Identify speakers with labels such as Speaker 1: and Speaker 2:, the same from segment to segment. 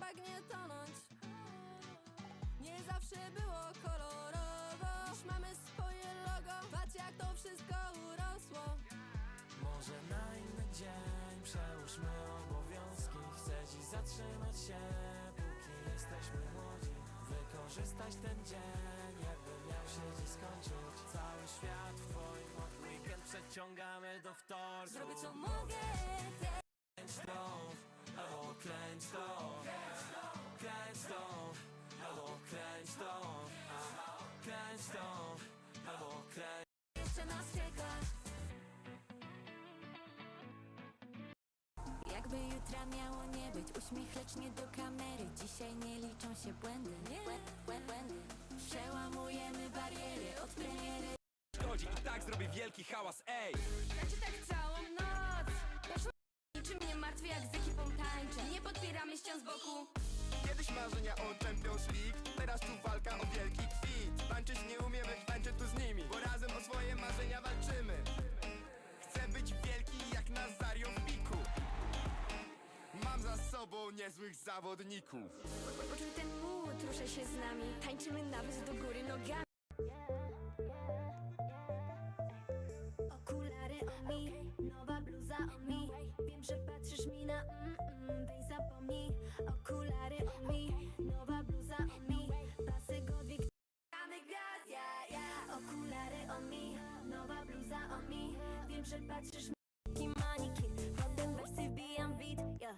Speaker 1: pragnie tonąć. Nie zawsze było kolorowo. Dziś mamy swoje logo. Patrz jak to wszystko urosło.
Speaker 2: Może na inny dzień przełóżmy obowiązki. Chcę dziś zatrzymać się, póki jesteśmy młodzi. Wykorzystać ten dzień, jakby miał się dziś skończyć. Cały świat w twoim od weekend przeciągamy do wtorku.
Speaker 1: Zrobię co mogę. Te-
Speaker 2: Kręć to, albo kręć to. Kręć to, albo kręć to. Kręć to, albo kręć.
Speaker 1: Jeszcze nas czeka.
Speaker 3: Jakby jutra miało nie być Uśmiech lecz nie do kamery. Dzisiaj nie liczą się błędy. Błę- błę- Błędy. Przełamujemy bariery Od premiery.
Speaker 4: Szkodzi i tak zrobię wielki hałas, ej!
Speaker 1: Tańczy tak całą noc. Niczym nie martwię jak z ekipą tańczę
Speaker 5: Marzenia o Champions League? Teraz tu walka o wielki kwit. Tańczyć nie umiemy, tańczę tu z nimi Bo razem o swoje marzenia walczymy. Chcę być wielki jak Nazario w piku Mam za sobą niezłych zawodników.
Speaker 1: Poczuj ten mód, ruszaj się z nami. Tańczymy nawet do góry nogami.
Speaker 3: Okulary mi Nowa bluza on mi. Wiem, że patrzysz mi na mm, mm, Weź zapomnij. Okulary że patrzysz mi manikin Potem wersy wbijam beat, yeah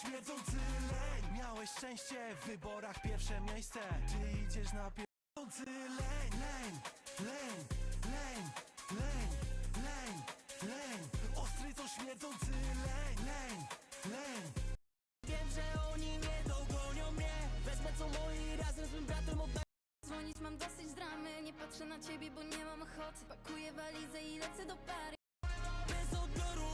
Speaker 6: śmierdzący leń. Miałeś szczęście w wyborach pierwsze miejsce. Ty idziesz na pierdzący leń, leń, leń, leń, leń,
Speaker 1: dosyć dramy Nie patrzę na ciebie, bo nie mam ochoty. Pakuję walizę i lecę do pary.
Speaker 2: Bez odbioru.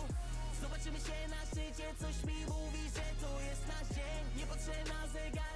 Speaker 2: Zobaczymy się na szczycie. Coś mi mówi, że to jest nasz dzień. Nie patrzę na że